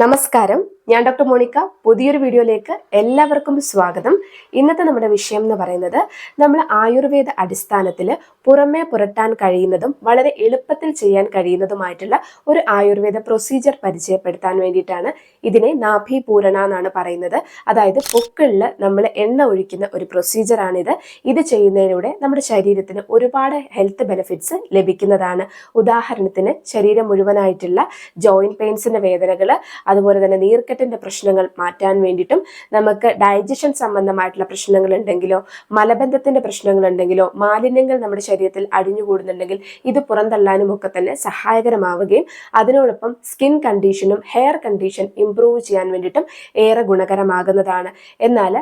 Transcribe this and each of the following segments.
നമസ്കാരം. ഞാൻ doctor Monica. പുതിയൊരു വീഡിയോയിലേക്ക് എല്ലാവർക്കും സ്വാഗതം. ഇന്നത്തെ നമ്മുടെ വിഷയം എന്ന് പറയുന്നത് നമ്മൾ ആയുർവേദ അടിസ്ഥാനത്തിൽ പുറമേ പുരട്ടാൻ കഴിയുന്നതും വളരെ എളുപ്പത്തിൽ ചെയ്യാൻ കഴിയുന്നതുമായിട്ടുള്ള ഒരു ആയുർവേദ പ്രൊസീജിയർ പരിചയപ്പെടുത്താൻ വേണ്ടിയിട്ടാണ് ഇതിനെ നാഭി പൂരണ എന്നാണ് പറയുന്നത്. അതായത് പൊക്കിളിൽ നമ്മൾ എണ്ണ ഒഴിക്കുന്ന ഒരു പ്രൊസീജിയറാണിത് ഇത് ചെയ്യുന്നതിലൂടെ നമ്മുടെ ശരീരത്തിന് ഒരുപാട് ഹെൽത്ത് ബെനിഫിറ്റ്സ് ലഭിക്കുന്നതാണ്. ഉദാഹരണത്തിന് ശരീരം മുഴുവനായിട്ടുള്ള ജോയിന്റ് പെയിൻസിന്റെ വേദനകൾ അതുപോലെ തന്നെ നീർക്കെട്ടിന്റെ പ്രശ്നങ്ങൾ മാറ്റാൻ വേണ്ടിയിട്ടും നമുക്ക് ഡൈജഷൻ സംബന്ധമായിട്ടുള്ള പ്രശ്നങ്ങൾ ഉണ്ടെങ്കിലോ മലബന്ധത്തിന്റെ പ്രശ്നങ്ങൾ ഉണ്ടെങ്കിലോ മാലിന്യങ്ങൾ നമ്മുടെ ശരീരത്തിൽ അടിഞ്ഞുകൂടുന്നുണ്ടെങ്കിൽ ഇത് പുറന്തള്ളാനും ഒക്കെ തന്നെ സഹായകരമാവുകയും അതിനോടൊപ്പം സ്കിൻ കണ്ടീഷനും ഹെയർ കണ്ടീഷൻ ഇംപ്രൂവ് ചെയ്യാൻ വേണ്ടിയിട്ടും ഏറെ ഗുണകരമാകുന്നതാണ്. എന്നാൽ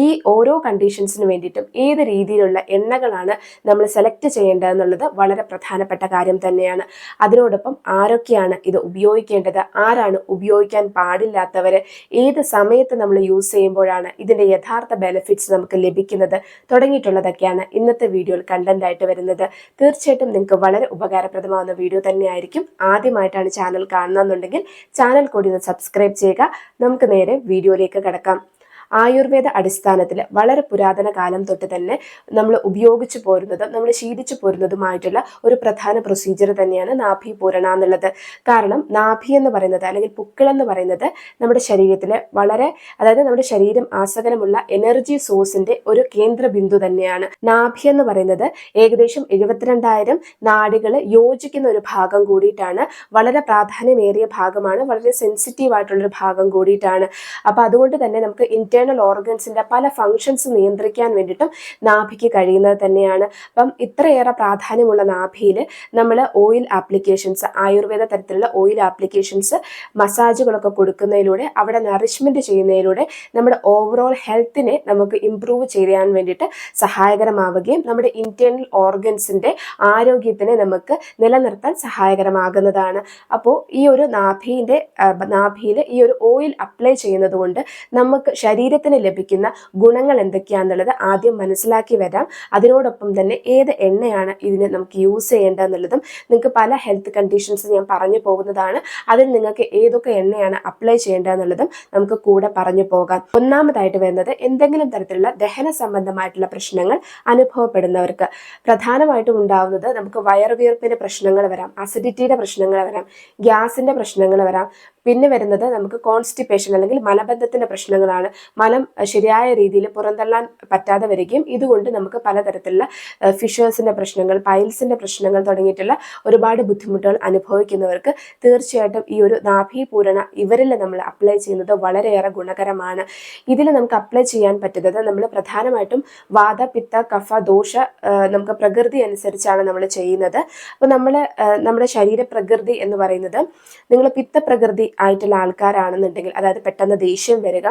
ഈ ഓരോ കണ്ടീഷൻസിന് വേണ്ടിയിട്ടും ഏത് രീതിയിലുള്ള എണ്ണകളാണ് നമ്മൾ സെലക്ട് ചെയ്യേണ്ടതെന്നുള്ളത് വളരെ പ്രധാനപ്പെട്ട കാര്യം തന്നെയാണ്. അതിനോടൊപ്പം ആരൊക്കെയാണ് ഇത് ഉപയോഗിക്കേണ്ടത്? ആരാണ് ഉപയോഗിക്കാൻ പാടില്ലാത്തവർ ഏത് സമയത്ത് നമ്മൾ യൂസ് ചെയ്യുമ്പോഴാണ് ഇതിന്റെ യഥാർത്ഥ ബെനിഫിറ്റ്സ് നമുക്ക് ലഭിക്കുന്നത് തുടങ്ങിയിട്ടുള്ളതൊക്കെയാണ് ഇന്നത്തെ വീഡിയോയിൽ കണ്ടന്റ് ആയിട്ട് വരുന്നത്. തീർച്ചയായിട്ടും നിങ്ങൾക്ക് വളരെ ഉപകാരപ്രദമാകുന്ന വീഡിയോ തന്നെയായിരിക്കും. ആദ്യമായിട്ടാണ് ചാനൽ കാണുന്നതെന്നുണ്ടെങ്കിൽ ചാനൽ കൂടി ഒന്ന് സബ്സ്ക്രൈബ് ചെയ്യുക. നമുക്ക് നേരെ വീഡിയോയിലേക്ക് കിടക്കാം. ആയുർവേദ അടിസ്ഥാനത്തിൽ വളരെ പുരാതന കാലം തൊട്ട് തന്നെ നമ്മൾ ഉപയോഗിച്ചു പോരുന്നതും നമ്മൾ ശീലിച്ചു പോരുന്നതുമായിട്ടുള്ള ഒരു പ്രധാന പ്രൊസീജിയർ തന്നെയാണ് നാഭി പൂരണ എന്നുള്ളത്. കാരണം നാഭി എന്ന് പറയുന്നത് അല്ലെങ്കിൽ പുക്കിൾ എന്ന് പറയുന്നത് നമ്മുടെ ശരീരത്തിലെ വളരെ അതായത് നമ്മുടെ ശരീരം ആസകലമുള്ള എനർജി സോഴ്സിന്റെ ഒരു കേന്ദ്ര ബിന്ദു തന്നെയാണ്. നാഭി എന്ന് പറയുന്നത് ഏകദേശം എഴുപത്തിരണ്ടായിരം നാടികൾ യോജിക്കുന്ന ഒരു ഭാഗം കൂടിയിട്ടാണ് വളരെ പ്രാധാന്യമേറിയ ഭാഗമാണ് വളരെ സെൻസിറ്റീവ് ആയിട്ടുള്ള ഒരു ഭാഗം കൂടിയിട്ടാണ്. അപ്പൊ അതുകൊണ്ട് തന്നെ നമുക്ക് ഇന്റേണൽ ഓർഗൻസിന്റെ പല ഫങ്ഷൻസ് നിയന്ത്രിക്കാൻ വേണ്ടിയിട്ടും നാഭിക്ക് കഴിയുന്നത് തന്നെയാണ്. അപ്പം ഇത്രയേറെ പ്രാധാന്യമുള്ള നാഭിയിൽ നമ്മൾ ഓയിൽ ആപ്ലിക്കേഷൻസ് ആയുർവേദ തരത്തിലുള്ള ഓയിൽ ആപ്ലിക്കേഷൻസ് മസാജുകളൊക്കെ കൊടുക്കുന്നതിലൂടെ അവിടെ നറിഷ്മെന്റ് ചെയ്യുന്നതിലൂടെ നമ്മുടെ ഓവറോൾ ഹെൽത്തിനെ നമുക്ക് ഇംപ്രൂവ് ചെയ്യാൻ വേണ്ടിയിട്ട് സഹായകരമാവുകയും നമ്മുടെ ഇന്റേണൽ ഓർഗൻസിന്റെ ആരോഗ്യത്തിനെ നമുക്ക് നിലനിർത്താൻ സഹായകരമാകുന്നതാണ്. അപ്പോൾ ഈ ഒരു നാഭിന്റെ നാഭിയിൽ ഈ ഒരു ഓയിൽ അപ്ലൈ ചെയ്യുന്നത് കൊണ്ട് നമുക്ക് ശരീരത്തിന് ലഭിക്കുന്ന ഗുണങ്ങൾ എന്തൊക്കെയാണെന്നുള്ളത് ആദ്യം മനസ്സിലാക്കി വരാം. അതിനോടൊപ്പം തന്നെ ഏത് എണ്ണയാണ് ഇതിന് നമുക്ക് യൂസ് ചെയ്യേണ്ടതെന്നുള്ളതും നിങ്ങൾക്ക് പല ഹെൽത്ത് കണ്ടീഷൻസ് ഞാൻ പറഞ്ഞു പോകുന്നതാണ്. അതിൽ നിങ്ങൾക്ക് ഏതൊക്കെ എണ്ണയാണ് അപ്ലൈ ചെയ്യേണ്ടതെന്നുള്ളതും നമുക്ക് കൂടെ പറഞ്ഞു പോകാം. ഒന്നാമതായിട്ട് വരുന്നത് എന്തെങ്കിലും തരത്തിലുള്ള ദഹന സംബന്ധമായിട്ടുള്ള പ്രശ്നങ്ങൾ അനുഭവപ്പെടുന്നവർക്ക്. പ്രധാനമായിട്ടും ഉണ്ടാവുന്നത് നമുക്ക് വയറുവീർപ്പിന്റെ പ്രശ്നങ്ങൾ വരാം അസിഡിറ്റിയുടെ പ്രശ്നങ്ങൾ വരാം ഗ്യാസിന്റെ പ്രശ്നങ്ങൾ വരാം പിന്നെ വരുന്നത് നമുക്ക് കോൺസ്റ്റിപ്പേഷൻ അല്ലെങ്കിൽ മലബന്ധത്തിന്റെ പ്രശ്നങ്ങളാണ്. മലം ശരിയായ രീതിയിൽ പുറന്തള്ളാൻ പറ്റാതെ വരികയും ഇതുകൊണ്ട് നമുക്ക് പലതരത്തിലുള്ള ഫിഷേഴ്സിന്റെ പ്രശ്നങ്ങൾ പൈൽസിന്റെ പ്രശ്നങ്ങൾ തുടങ്ങിയിട്ടുള്ള ഒരുപാട് ബുദ്ധിമുട്ടുകൾ അനുഭവിക്കുന്നവർക്ക് തീർച്ചയായിട്ടും ഈ ഒരു നാഭി പൂരണ ഇവരിൽ നമ്മൾ അപ്ലൈ ചെയ്യുന്നത് വളരെയേറെ ഗുണകരമാണ്. ഇതിൽ നമുക്ക് അപ്ലൈ ചെയ്യാൻ പറ്റുന്നത് നമ്മൾ പ്രധാനമായിട്ടും വാദ പിത്ത കഫ ദോഷ നമുക്ക് പ്രകൃതി അനുസരിച്ചാണ് നമ്മൾ ചെയ്യുന്നത്. അപ്പോൾ നമ്മൾ നമ്മുടെ ശരീരപ്രകൃതി എന്ന് പറയുന്നത് നിങ്ങൾ പിത്തപ്രകൃതി ആയിട്ടുള്ള ആൾക്കാരാണെന്നുണ്ടെങ്കിൽ അതായത് പെട്ടെന്ന് ദേഷ്യം വരിക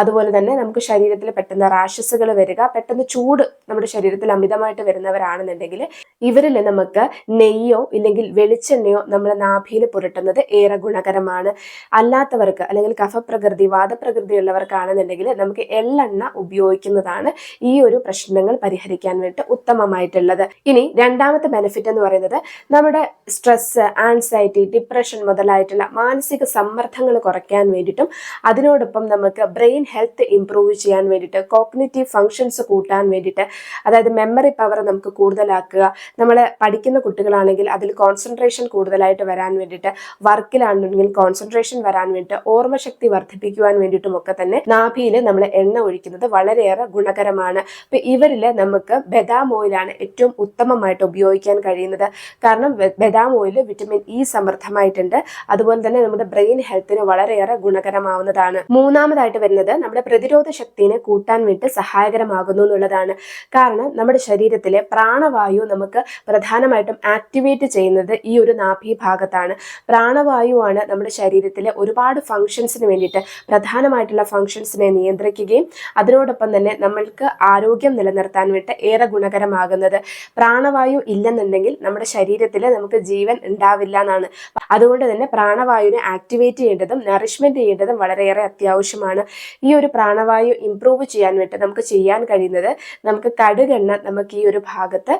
അതുപോലെ തന്നെ നമുക്ക് ശരീരത്തിൽ പെട്ടെന്ന് റാഷസുകൾ വരിക പെട്ടെന്ന് ചൂട് നമ്മുടെ ശരീരത്തിൽ അമിതമായിട്ട് വരുന്നവരാണെന്നുണ്ടെങ്കിൽ ഇവരിൽ നമുക്ക് നെയ്യോ ഇല്ലെങ്കിൽ വെളിച്ചെണ്ണയോ നമ്മുടെ നാഭിയിൽ പുരട്ടുന്നത് ഏറെ ഗുണകരമാണ്. അല്ലാത്തവർക്ക് അല്ലെങ്കിൽ കഫപ്രകൃതി വാദപ്രകൃതി ഉള്ളവർക്കാണെന്നുണ്ടെങ്കിൽ നമുക്ക് എള്ളെണ്ണ ഉപയോഗിക്കുന്നതാണ് ഈ ഒരു പ്രശ്നങ്ങൾ പരിഹരിക്കാൻ വേണ്ടി ഉത്തമമായിട്ടുള്ളത്. ഇനി രണ്ടാമത്തെ ബെനിഫിറ്റ് എന്ന് പറയുന്നത് നമ്മുടെ സ്ട്രെസ് ആൻസൈറ്റി ഡിപ്രഷൻ മുതലായിട്ടുള്ള മാനസിക സമ്മർദ്ദങ്ങൾ കുറയ്ക്കാൻ വേണ്ടിയിട്ടും അതിനോടൊപ്പം നമുക്ക് ബ്രെയിൻ ഹെൽത്ത് ഇംപ്രൂവ് ചെയ്യാൻ വേണ്ടിയിട്ട് കോഗ്നേറ്റീവ് ഫങ്ഷൻസ് കൂട്ടാൻ വേണ്ടിയിട്ട് അതായത് മെമ്മറി പവർ നമുക്ക് കൂടുതലാക്കുക നമ്മൾ പഠിക്കുന്ന കുട്ടികളാണെങ്കിൽ അതിൽ കോൺസെൻട്രേഷൻ കൂടുതലായിട്ട് വരാൻ വേണ്ടിയിട്ട് വർക്കിലാണെങ്കിൽ കോൺസെൻട്രേഷൻ വരാൻ വേണ്ടിയിട്ട് ഓർമ്മശക്തി വർദ്ധിപ്പിക്കുവാൻ വേണ്ടിയിട്ടും ഒക്കെ തന്നെ നാഭിയിൽ നമ്മൾ എണ്ണ ഒഴിക്കുന്നത് വളരെയേറെ ഗുണകരമാണ്. ഇപ്പം ഇവരിൽ നമുക്ക് ബദാം ഓയിലാണ് ഏറ്റവും ഉത്തമമായിട്ട് ഉപയോഗിക്കാൻ കഴിയുന്നത്. കാരണം ബദാം ഓയിൽ വിറ്റമിൻ ഇ സമൃദ്ധമായിട്ടുണ്ട്. അതുപോലെ തന്നെ നമ്മുടെ ബ്രെയിൻ ഹെൽത്തിന് വളരെയേറെ ഗുണകരമാവുന്നതാണ്. മൂന്നാമതായിട്ട് വരുന്നത് നമ്മുടെ പ്രതിരോധ ശക്തിനെ കൂട്ടാൻ വേണ്ടി സഹായകരമാകുന്നു എന്നുള്ളതാണ്. കാരണം നമ്മുടെ ശരീരത്തിലെ പ്രാണവായു നമുക്ക് പ്രധാനമായിട്ടും ആക്ടിവേറ്റ് ചെയ്യുന്നത് ഈ ഒരു നാഭി ഭാഗത്താണ്. പ്രാണവായുവാണ് നമ്മുടെ ശരീരത്തിലെ ഒരുപാട് ഫങ്ഷൻസിന് വേണ്ടിയിട്ട് പ്രധാനമായിട്ടുള്ള ഫങ്ഷൻസിനെ നിയന്ത്രിക്കുകയും അതിനോടൊപ്പം തന്നെ നമ്മൾക്ക് ആരോഗ്യം നിലനിർത്താൻ വേണ്ടി ഏറെ ഗുണകരമാകുന്നത്. പ്രാണവായു ഇല്ലെന്നുണ്ടെങ്കിൽ നമ്മുടെ ശരീരത്തിൽ നമുക്ക് ജീവൻ ഉണ്ടാവില്ല എന്നാണ്. അതുകൊണ്ട് തന്നെ പ്രാണവായുവിനെ ആക്ടിവേറ്റ് ചെയ്യേണ്ടതും നറിഷ്മെന്റ് ചെയ്യേണ്ടതും വളരെയേറെ അത്യാവശ്യമാണ്. ഈ ഒരു പ്രാണവായു ഇംപ്രൂവ് ചെയ്യാൻ വേണ്ടി നമുക്ക് ചെയ്യാൻ കഴിയുന്നത് നമുക്ക് കടുകെണ്ണ നമുക്ക് ഈ ഒരു ഭാഗത്ത്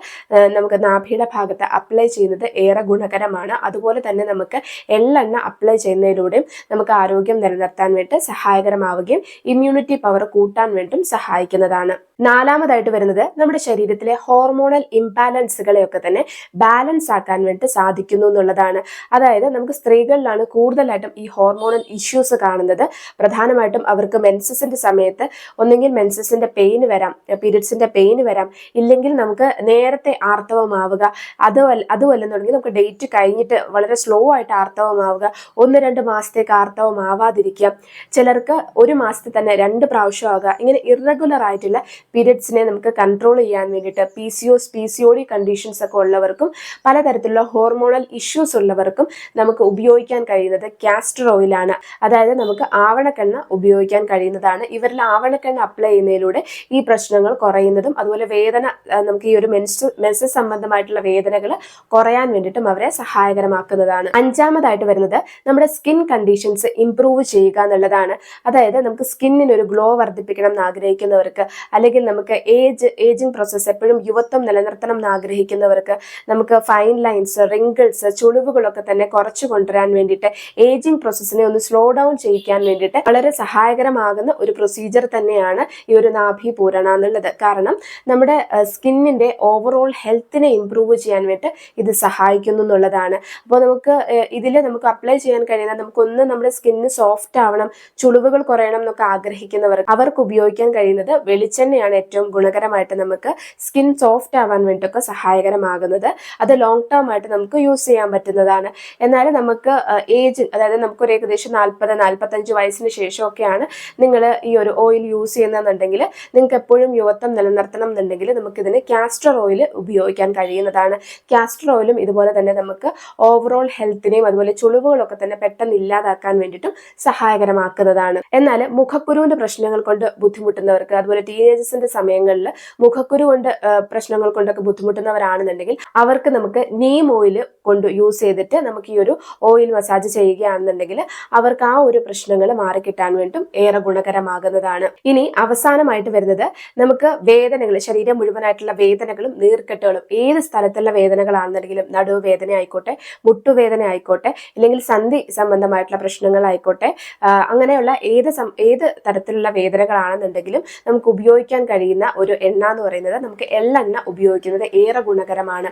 നമുക്ക് നാഭിയുടെ ഭാഗത്ത് അപ്ലൈ ചെയ്യുന്നത് ഏറെ ഗുണകരമാണ്. അതുപോലെ തന്നെ നമുക്ക് എള്ളെണ്ണ അപ്ലൈ ചെയ്യുന്നതിലൂടെയും നമുക്ക് ആരോഗ്യം നിലനിർത്താൻ വേണ്ടി സഹായകരമാവുകയും ഇമ്മ്യൂണിറ്റി പവർ കൂട്ടാൻ വേണ്ടിയും സഹായിക്കുന്നതാണ്. നാലാമതായിട്ട് വരുന്നത് നമ്മുടെ ശരീരത്തിലെ ഹോർമോണൽ ഇംബാലൻസുകളെയൊക്കെ തന്നെ ബാലൻസ് ആക്കാൻ വേണ്ടി സാധിക്കുന്നു എന്നുള്ളതാണ്. അതായത് നമുക്ക് സ്ത്രീകളിലാണ് കൂടുതലായിട്ടും ഈ ഹോർമോണൽ ഇഷ്യൂസ് കാണുന്നത് പ്രധാനമായിട്ടും അവർക്ക് മെൻസസിന്റെ സമയത്ത് ഒന്നെങ്കിൽ മെൻസസിന്റെ പെയിൻ വരാം പീരിയഡ്സിന്റെ പെയിൻ വരാം ഇല്ലെങ്കിൽ നമുക്ക് നേരത്തെ ആർത്തവമാവുക അതുമല്ല അതുമല്ലെന്നുണ്ടെങ്കിൽ നമുക്ക് ഡേറ്റ് കഴിഞ്ഞിട്ട് വളരെ സ്ലോ ആയിട്ട് ആർത്തവമാവുക ഒന്ന് രണ്ട് മാസത്തേക്ക് ആർത്തവമാവാതിരിക്കുക ചിലർക്ക് ഒരു മാസത്തിൽ തന്നെ രണ്ട് പ്രാവശ്യം ആവുക ഇങ്ങനെ ഇറഗുലർ ആയിട്ടുള്ള പീരിയഡ്സിനെ നമുക്ക് കൺട്രോൾ ചെയ്യാൻ വേണ്ടിയിട്ട് P C O S P C O D conditions ഒക്കെ ഉള്ളവർക്കും പലതരത്തിലുള്ള ഹോർമോണൽ ഇഷ്യൂസ് ഉള്ളവർക്കും നമുക്ക് ഉപയോഗിക്കാൻ കഴിയുന്നത് കാസ്റ്റർ ഓയിലാണ് അതായത് നമുക്ക് ആവണക്കെണ്ണ ഉപയോഗിക്കാൻ കഴിയുന്നതാണ്. ഇവരിൽ ആവണക്കെണ്ണ അപ്ലൈ ചെയ്യുന്നതിലൂടെ ഈ പ്രശ്നങ്ങൾ കുറയുന്നതും അതുപോലെ വേദന നമുക്ക് ഈ ഒരു മെൻസ് മെൻസസ് സംബന്ധമായിട്ടുള്ള വേദനകൾ കുറയാൻ വേണ്ടിയിട്ടും അവരെ സഹായകരമാക്കുന്നതാണ്. അഞ്ചാമതായിട്ട് വരുന്നത് നമ്മുടെ സ്കിൻ കണ്ടീഷൻസ് ഇംപ്രൂവ് ചെയ്യുക എന്നുള്ളതാണ്. അതായത് നമുക്ക് സ്കിന്നിന് ഒരു ഗ്ലോ വർദ്ധിപ്പിക്കണം എന്ന് ആഗ്രഹിക്കുന്നവർക്ക് അല്ലെങ്കിൽ നമുക്ക് ഏജ് ഏജിങ് പ്രോസസ്സ് എപ്പോഴും യുവത്വം നിലനിർത്തണം എന്ന് ആഗ്രഹിക്കുന്നവർക്ക് നമുക്ക് ഫൈൻ ലൈൻസ് റിങ്കിൾസ് ചുളിവുകളൊക്കെ തന്നെ കുറച്ചു കൊണ്ടുവരാൻ വേണ്ടിയിട്ട് ഏജിങ് പ്രോസസ്സിനെ ഒന്ന് സ്ലോ ഡൗൺ ചെയ്യിക്കാൻ വേണ്ടിയിട്ട് വളരെ സഹായകരമാകുന്ന ഒരു പ്രൊസീജിയർ തന്നെയാണ് ഈ ഒരു നാഭി പൂരണ എന്നുള്ളത്. കാരണം നമ്മുടെ സ്കിന്നിന്റെ ഓവറോൾ ഹെൽത്തിനെ ഇമ്പ്രൂവ് ചെയ്യാൻ വേണ്ടി ഇത് സഹായിക്കുന്നു എന്നുള്ളതാണ്. അപ്പോൾ നമുക്ക് ഇതിൽ നമുക്ക് അപ്ലൈ ചെയ്യാൻ കഴിയുന്ന നമുക്കൊന്ന് നമ്മുടെ സ്കിന്ന് സോഫ്റ്റ് ആവണം ചുളിവുകൾ കുറയണം എന്നൊക്കെ ആഗ്രഹിക്കുന്നവർ അവർക്ക് ഉപയോഗിക്കാൻ കഴിയുന്നത് വെളിച്ചെണ്ണയാണ് ഏറ്റവും ഗുണകരമായിട്ട് നമുക്ക് സ്കിൻ സോഫ്റ്റ് ആവാൻ വേണ്ടിയിട്ടൊക്കെ സഹായകരമാകുന്നത്. അത് ലോങ് ടേം ആയിട്ട് നമുക്ക് യൂസ് ചെയ്യാൻ പറ്റുന്നതാണ്. എന്നാൽ നമുക്ക് ഏജ് അതായത് നമുക്കൊരു ഏകദേശം നാൽപ്പത് നാൽപ്പത്തഞ്ച് വയസ്സിന് ശേഷമൊക്കെയാണ് നിങ്ങൾ ഈ ഒരു ഓയിൽ യൂസ് ചെയ്യുന്നതെന്നുണ്ടെങ്കിൽ നിങ്ങൾക്ക് എപ്പോഴും യുവത്വം നിലനിർത്തണം എന്നുണ്ടെങ്കിൽ നമുക്കിതിന് കാസ്റ്റർ ഓയിൽ ഉപയോഗിക്കാൻ കഴിയുന്നതാണ്. കാസ്റ്റർ ഓയിലും ഇതുപോലെ തന്നെ നമുക്ക് ഓവറോൾ ഹെൽത്തിനെയും അതുപോലെ ചുളിവുകളൊക്കെ തന്നെ പെട്ടെന്ന് ഇല്ലാതാക്കാൻ വേണ്ടിയിട്ടും സഹായകരമാക്കുന്നതാണ്. എന്നാൽ മുഖക്കുരുവിന്റെ പ്രശ്നങ്ങൾ കൊണ്ട് ബുദ്ധിമുട്ടുന്നവർക്ക് അതുപോലെ ടീനേജേഴ്സിന്റെ സമയങ്ങളിൽ മുഖക്കുരു കൊണ്ട് പ്രശ്നങ്ങൾ കൊണ്ടൊക്കെ ബുദ്ധിമുട്ടുന്നവരാണെന്നുണ്ടെങ്കിൽ അവർക്ക് നമുക്ക് നീം ഓയിൽ കൊണ്ട് യൂസ് ചെയ്തിട്ട് നമുക്ക് ഈ ഒരു ഓയിൽ മസാജ് ചെയ്യുകയാണെന്നുണ്ടെങ്കിൽ അവർക്ക് ആ ഒരു പ്രശ്നങ്ങൾ മാറിക്കിട്ടാൻ വേണ്ടും ഏറെ ഗുണകരമാകുന്നതാണ്. ഇനി അവസാനമായിട്ട് വരുന്നത് നമുക്ക് വേദനകൾ ശരീരം മുഴുവനായിട്ടുള്ള വേദനകളും നീർക്കെട്ടുകളും ഏത് സ്ഥലത്തുള്ള വേദനകളാണെന്നുണ്ടെങ്കിലും നടുവ് വേദന ആയിക്കോട്ടെ മുട്ടുവേദന ആയിക്കോട്ടെ അല്ലെങ്കിൽ സന്ധി സംബന്ധമായിട്ടുള്ള പ്രശ്നങ്ങളായിക്കോട്ടെ അങ്ങനെയുള്ള ഏത് ഏത് തരത്തിലുള്ള വേദനകളാണെന്നുണ്ടെങ്കിലും നമുക്ക് ഉപയോഗിക്കാൻ കഴിയുന്ന ഒരു എണ്ണ എന്ന് പറയുന്നത് നമുക്ക് എള്ളെണ്ണ ഉപയോഗിക്കുന്നത് ഏറെ ഗുണകരമാണ്.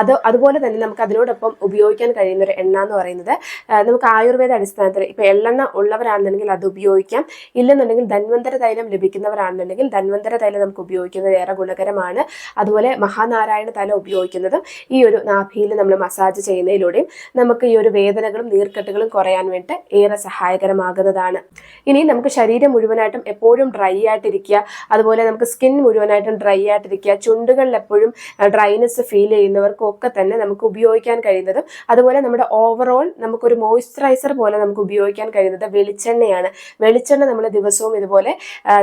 അത് അതുപോലെ തന്നെ നമുക്ക് അതിനോടൊപ്പം ഉപയോഗിക്കാൻ കഴിയുന്ന ഒരു എണ്ണ എന്ന് പറയുന്നത് നമുക്ക് നമുക്ക് ആയുർവേദ അടിസ്ഥാനത്തിൽ ഇപ്പൊ എള്ളെണ്ണ ഉള്ളവരാണെന്നുണ്ടെങ്കിൽ അത് ഉപയോഗിക്കാം. ഇല്ലെന്നുണ്ടെങ്കിൽ ധന്വന്തര തൈലം ലഭിക്കുന്നവരാണെന്നുണ്ടെങ്കിൽ ധന്വന്തര തൈലം നമുക്ക് ഉപയോഗിക്കുന്നത് ഏറെ ഗുണകരമാണ്. അതുപോലെ മഹാനാരായണ തൈലം ഉപയോഗിക്കുന്നതും ഈ ഒരു നാഭിയിൽ നമ്മൾ മസാജ് ചെയ്യുന്നതിലൂടെയും നമുക്ക് ഈ ഒരു വേദനകളും നീർക്കെട്ടുകളും കുറയാൻ വേണ്ടി ഏറെ സഹായകരമാകുന്നതാണ്. ഇനി നമുക്ക് ശരീരം മുഴുവനായിട്ടും എപ്പോഴും ഡ്രൈ ആയിട്ടിരിക്കുക അതുപോലെ നമുക്ക് സ്കിൻ മുഴുവനായിട്ടും ഡ്രൈ ആയിട്ടിരിക്കുക ചുണ്ടുകളിൽ എപ്പോഴും ഡ്രൈനെസ് ഫീൽ ചെയ്യുന്നവർക്കൊക്കെ തന്നെ നമുക്ക് ഉപയോഗിക്കാൻ കഴിയുന്നതും അതുപോലെ നമ്മുടെ ഓവറോൾ നമുക്കൊരു മോയ്സ്ചറൈസർ പോലെ നമുക്ക് ഉപയോഗിക്കാൻ കഴിയുന്നത് വെളിച്ചെണ്ണയാണ്. വെളിച്ചെണ്ണ നമ്മൾ ദിവസവും ഇതുപോലെ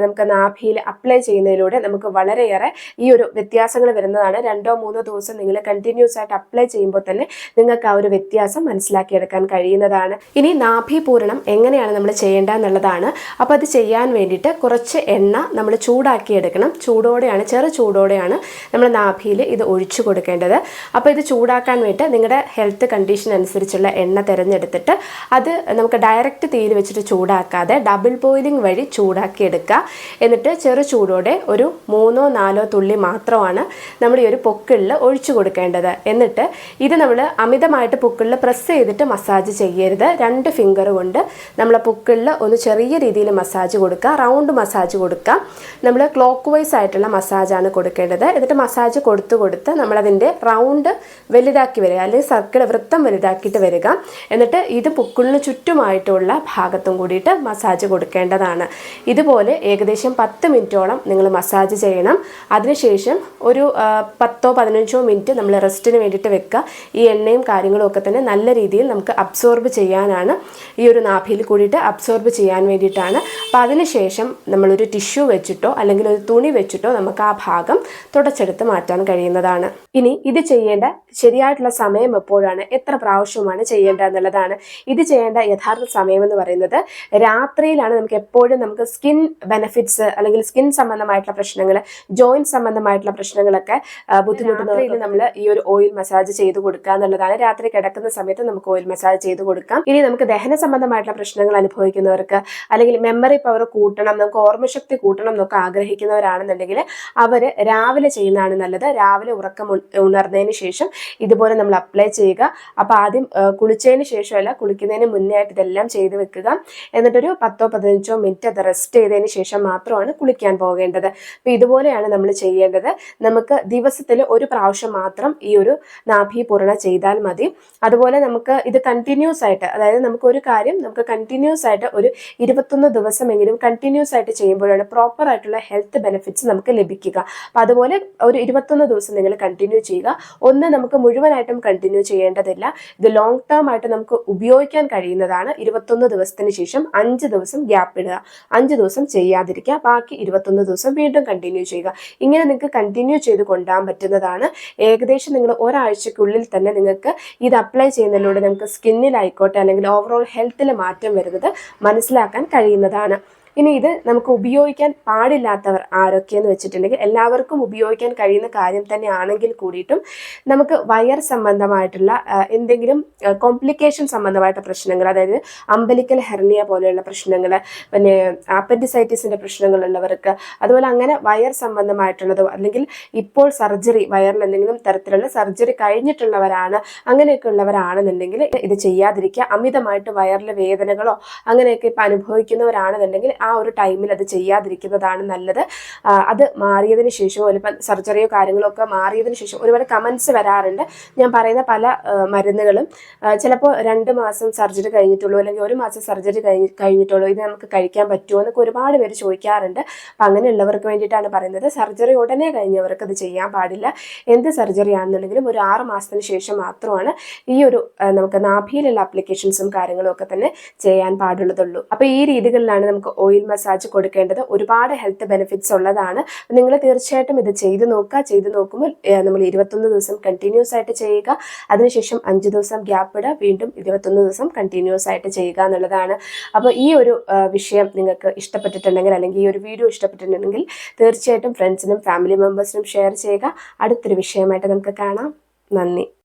നമുക്ക് നാഭിയിൽ അപ്ലൈ ചെയ്യുന്നതിലൂടെ നമുക്ക് വളരെയേറെ ഈ ഒരു വ്യത്യാസങ്ങൾ വരുന്നതാണ്. രണ്ടോ മൂന്നോ ദിവസം നിങ്ങൾ കണ്ടിന്യൂസ് ആയിട്ട് അപ്ലൈ ചെയ്യുമ്പോൾ തന്നെ നിങ്ങൾക്ക് ആ ഒരു വ്യത്യാസം മനസ്സിലാക്കിയെടുക്കാൻ കഴിയുന്നതാണ്. ഇനി നാഭി പൂരണം എങ്ങനെയാണ് നമ്മൾ ചെയ്യേണ്ടത് എന്നുള്ളതാണ് അപ്പോൾ അത് ചെയ്യാൻ വേണ്ടിയിട്ട് കുറച്ച് എണ്ണ നമ്മൾ ചൂടാക്കി എടുക്കണം ചൂടോടെയാണ് ചെറു ചൂടോടെയാണ് നമ്മൾ നാഭിയിൽ ഇത് ഒഴിച്ചു കൊടുക്കേണ്ടത്. അപ്പോൾ ഇത് ചൂടാക്കാൻ വേണ്ടി നിങ്ങളുടെ ഹെൽത്ത് കണ്ടീഷൻ അനുസരിച്ചുള്ള എണ്ണ തിരഞ്ഞെടുത്തിട്ട് അത് നമുക്ക് ഡയറക്റ്റ് തീയിൽ വെച്ചിട്ട് ചൂടാക്കാതെ ഡബിൾ ബോയിലിംഗ് വഴി ചൂടാക്കി എടുക്കുക. എന്നിട്ട് ചെറു ചൂടോടെ ഒരു മൂന്നോ നാലോ തുള്ളി മാത്രമാണ് നമ്മൾ ഈ ഒരു പൊക്കിളിൽ ഒഴിച്ചു കൊടുക്കേണ്ടത്. എന്നിട്ട് ഇത് നമ്മൾ അമിതമായിട്ട് പൊക്കിളിൽ പ്രസ് ചെയ്തിട്ട് മസാജ് ചെയ്യരുത്. രണ്ട് ഫിംഗർ കൊണ്ട് നമ്മൾ പൊക്കിളിൽ ഒന്ന് ചെറിയ രീതിയിൽ മസാജ് കൊടുക്കുക. റൗണ്ട് മസാജ് കൊടുക്കുക. നമ്മൾ ക്ലോക്ക് വൈസ് ആയിട്ടുള്ള മസാജാണ് കൊടുക്കേണ്ടത്. എന്നിട്ട് മസാജ് കൊടുത്തു കൊടുത്ത് നമ്മളതിന്റെ റൗണ്ട് വലുതാക്കി വരിക. അല്ലെങ്കിൽ സർക്കിൾ വൃത്തം വലുതാക്കിയിട്ട് വരിക. എന്നിട്ട് ഇത് പൊക്കിളിന് ചുറ്റുമായിട്ടുള്ള ഭാഗത്തും കൂടിയിട്ട് മസാജ് കൊടുക്കേണ്ടതാണ്. ഇതുപോലെ ഏകദേശം പത്ത് മിനിറ്റോളം നിങ്ങൾ മസാജ് ചെയ്യണം. അതിനുശേഷം ഒരു പത്തോ പതിനഞ്ചോ മിനിറ്റ് നമ്മൾ റെസ്റ്റിന് വേണ്ടിയിട്ട് വെക്കുക. ഈ എണ്ണയും കാര്യങ്ങളും ഒക്കെ തന്നെ നല്ല രീതിയിൽ നമുക്ക് അബ്സോർബ് ചെയ്യാനാണ് ഈ ഒരു നാഭിയിൽ കൂടിയിട്ട് അബ്സോർബ് ചെയ്യാൻ വേണ്ടിയിട്ടാണ്. അപ്പോൾ അതിനുശേഷം നമ്മളൊരു ടിഷ്യൂ വെച്ചിട്ടോ അല്ലെങ്കിൽ ഒരു തുണി വെച്ചിട്ടോ നമുക്ക് ആ ഭാഗം തുടച്ചെടുത്ത് മാറ്റാൻ കഴിയുന്നതാണ്. ഇനി ഇത് ചെയ്യേണ്ട ശരിയായിട്ടുള്ള സമയം എപ്പോഴാണ്? എത്ര പ്രാവശ്യമാണ് ചെയ്യേണ്ട എന്നുള്ളതാണ്. ഇത് ചെയ്യേണ്ട യഥാർത്ഥ സമയം എന്ന് പറയുന്നത് രാത്രിയിലാണ് നമുക്ക് എപ്പോഴും നമുക്ക് സ്കിൻ ബെനിഫിറ്റ്സ് അല്ലെങ്കിൽ സ്കിൻ സംബന്ധമായിട്ടുള്ള പ്രശ്നങ്ങൾ ജോയിന്റ് സംബന്ധമായിട്ടുള്ള പ്രശ്നങ്ങളൊക്കെ ബുദ്ധിമുട്ടുന്നവരിൽ നമ്മൾ ഈ ഒരു ഓയിൽ മസാജ് ചെയ്ത് കൊടുക്കുക എന്നുള്ളതാണ്. രാത്രി കിടക്കുന്ന സമയത്ത് നമുക്ക് ഓയിൽ മസാജ് ചെയ്ത് കൊടുക്കാം. ഇനി നമുക്ക് ദഹന സംബന്ധമായിട്ടുള്ള പ്രശ്നങ്ങൾ അനുഭവിക്കുന്നവർക്ക് അല്ലെങ്കിൽ മെമ്മറി പവർ കൂട്ടണം നമുക്ക് ഓർമ്മശക്തി കൂട്ടണം എന്നൊക്കെ ആഗ്രഹിക്കുന്നവരാണെന്നുണ്ടെങ്കിൽ അവർ രാവിലെ ചെയ്യുന്നതാണ് നല്ലത്. രാവിലെ ഉറക്കം ഉണർന്നതിന് ശേഷം ഇതുപോലെ നമ്മൾ അപ്ലൈ ചെയ്യുക. അപ്പോൾ ആദ്യം കുളിച്ചതിന് ശേഷമല്ല കുളിക്കുന്നതിന് മുന്നേ ആയിട്ട് ഇതെല്ലാം ചെയ്ത് വെക്കുക. എന്നിട്ടൊരു പത്തോ പതിനഞ്ചോ മിനിറ്റ് അത് റെസ്റ്റ് ചെയ്തതിന് ശേഷം മാത്രമാണ് കുളിക്കാൻ പോകേണ്ടത്. അപ്പോൾ ഇതുപോലെയാണ് നമ്മൾ ചെയ്യേണ്ടത്. നമുക്ക് ദിവസത്തിൽ ഒരു പ്രാവശ്യം മാത്രം ഈ ഒരു നാഭി പൂർണ ചെയ്താൽ മതി. അതുപോലെ നമുക്ക് ഇത് കണ്ടിന്യൂസ് ആയിട്ട് അതായത് നമുക്ക് ഒരു കാര്യം നമുക്ക് കണ്ടിന്യൂസ് ആയിട്ട് ഒരു ഇരുപത്തൊന്ന് ദിവസമെങ്കിലും കണ്ടിന്യൂസ് ആയിട്ട് ചെയ്യുമ്പോഴാണ് പ്രോപ്പർ ആയിട്ടുള്ള ഹെൽത്ത് ബെനിഫിറ്റ്സ് നമുക്ക് ലഭിക്കുക. അപ്പം അതുപോലെ ഒരു ഇരുപത്തൊന്ന് ദിവസം നിങ്ങൾ കണ്ടിന്യൂ ചെയ്യുക. ഒന്ന് നമുക്ക് മുഴുവനായിട്ടും കണ്ടിന്യൂ ചെയ്യേണ്ടതില്ല. ഇത് ലോങ് ടേം ആയിട്ട് നമുക്ക് ഉപയോഗിക്കാൻ കഴിയുന്നതാണ്. ഇരുപത്തൊന്ന് ദിവസത്തിന് ശേഷം അഞ്ച് ദിവസം ഗ്യാപ്പ് ഇടുക. അഞ്ച് ദിവസം ചെയ്യാതിരിക്കുക. ബാക്കി ഇരുപത്തൊന്ന് ദിവസം വീണ്ടും കണ്ടിന്യൂ ചെയ്യുക. ഇങ്ങനെ നിങ്ങൾക്ക് കണ്ടിന്യൂ ചെയ്ത് കൊണ്ടുപോകാൻ പറ്റുന്നതാണ്. ഏകദേശം നിങ്ങൾ ഒരാഴ്ചക്കുള്ളിൽ തന്നെ നിങ്ങൾക്ക് ഇത് അപ്ലൈ ചെയ്യുന്നതിലൂടെ നമുക്ക് സ്കിന്നിലായിക്കോട്ടെ അല്ലെങ്കിൽ ഓവറോൾ ഹെൽത്തിൽ മാറ്റം വരുന്നത് മനസ്സിലാക്കാൻ കഴിയുന്നതാണ്. ഇനി ഇത് നമുക്ക് ഉപയോഗിക്കാൻ പാടില്ലാത്തവർ ആരൊക്കെയെന്ന് വെച്ചിട്ടുണ്ടെങ്കിൽ എല്ലാവർക്കും ഉപയോഗിക്കാൻ കഴിയുന്ന കാര്യം തന്നെ ആണെങ്കിൽ കൂടിയിട്ടും നമുക്ക് വയർ സംബന്ധമായിട്ടുള്ള എന്തെങ്കിലും കോംപ്ലിക്കേഷൻ സംബന്ധമായിട്ട് പ്രശ്നങ്ങൾ അതായത് അമ്പലിക്കൽ ഹെർണിയ പോലെയുള്ള പ്രശ്നങ്ങൾ പിന്നെ അപ്പൻഡിസൈറ്റിസിന്റെ പ്രശ്നങ്ങളുള്ളവർക്ക് അതുപോലെ അങ്ങനെ വയർ സംബന്ധമായിട്ടുള്ളതോ അല്ലെങ്കിൽ ഇപ്പോൾ സർജറി വയറിൽ എന്തെങ്കിലും തരത്തിലുള്ള സർജറി കഴിഞ്ഞിട്ടുള്ളവരാണ് അങ്ങനെയൊക്കെ ഉള്ളവരാണെന്നുണ്ടെങ്കിൽ ഇത് ചെയ്യാതിരിക്കുക. അമിതമായിട്ട് വയറിലെ വേദനകളോ അങ്ങനെയൊക്കെ ഇപ്പം അനുഭവിക്കുന്നവരാണെന്നുണ്ടെങ്കിൽ ഒരു ടൈമിൽ അത് ചെയ്യാതിരിക്കുന്നതാണ് നല്ലത്. അത് മാറിയതിന് ശേഷം ഇപ്പം സർജറിയോ കാര്യങ്ങളോ ഒക്കെ മാറിയതിന് ശേഷം ഒരുപാട് കമൻസ് വരാറുണ്ട്. ഞാൻ പറയുന്ന പല ആ, മരുന്നുകളും ചിലപ്പോൾ രണ്ട് മാസം സർജറി കഴിഞ്ഞിട്ടുള്ളൂ അല്ലെങ്കിൽ ഒരു മാസം സർജറി കഴിഞ്ഞ് കഴിഞ്ഞിട്ടുള്ളൂ ഇത് നമുക്ക് കഴിക്കാൻ പറ്റുമോ എന്നൊക്കെ ഒരുപാട് പേര് ചോദിക്കാറുണ്ട്. അപ്പം അങ്ങനെയുള്ളവർക്ക് വേണ്ടിയിട്ടാണ് പറയുന്നത്. സർജറി ഉടനെ കഴിഞ്ഞവർക്ക് അത് ചെയ്യാൻ പാടില്ല. എന്ത് സർജറി ആണെന്നുണ്ടെങ്കിലും ഒരു ആറ് മാസത്തിന് ശേഷം മാത്രമാണ് ഈ ഒരു നമുക്ക് നാഭിയിലുള്ള അപ്ലിക്കേഷൻസും കാര്യങ്ങളും ഒക്കെ തന്നെ ചെയ്യാൻ പാടുള്ളതുള്ളൂ. അപ്പോൾ ഈ രീതികളിലാണ് നമുക്ക് ഓയിൽ മസാജ് കൊടുക്കേണ്ടത് ഒരുപാട് ഹെൽത്ത് ബെനിഫിറ്റ്സ് ഉള്ളതാണ്. നിങ്ങൾ തീർച്ചയായിട്ടും ഇത് ചെയ്തു നോക്കുക. ചെയ്ത് നോക്കുമ്പോൾ നമ്മൾ ഇരുപത്തൊന്ന് ദിവസം കണ്ടിന്യൂസ് ആയിട്ട് ചെയ്യുക. അതിനുശേഷം അഞ്ച് ദിവസം ഗ്യാപ്പ് ഇടുക. വീണ്ടും ഇരുപത്തൊന്ന് ദിവസം കണ്ടിന്യൂസ് ആയിട്ട് ചെയ്യുക എന്നുള്ളതാണ്. അപ്പോൾ ഈ ഒരു വിഷയം നിങ്ങൾക്ക് ഇഷ്ടപ്പെട്ടിട്ടുണ്ടെങ്കിൽ അല്ലെങ്കിൽ ഈ ഒരു വീഡിയോ ഇഷ്ടപ്പെട്ടിട്ടുണ്ടെങ്കിൽ തീർച്ചയായിട്ടും ഫ്രണ്ട്സിനും ഫാമിലി മെമ്പേഴ്സിനും ഷെയർ ചെയ്യുക. അടുത്തൊരു വിഷയമായിട്ട് നമുക്ക് കാണാം. നന്ദി.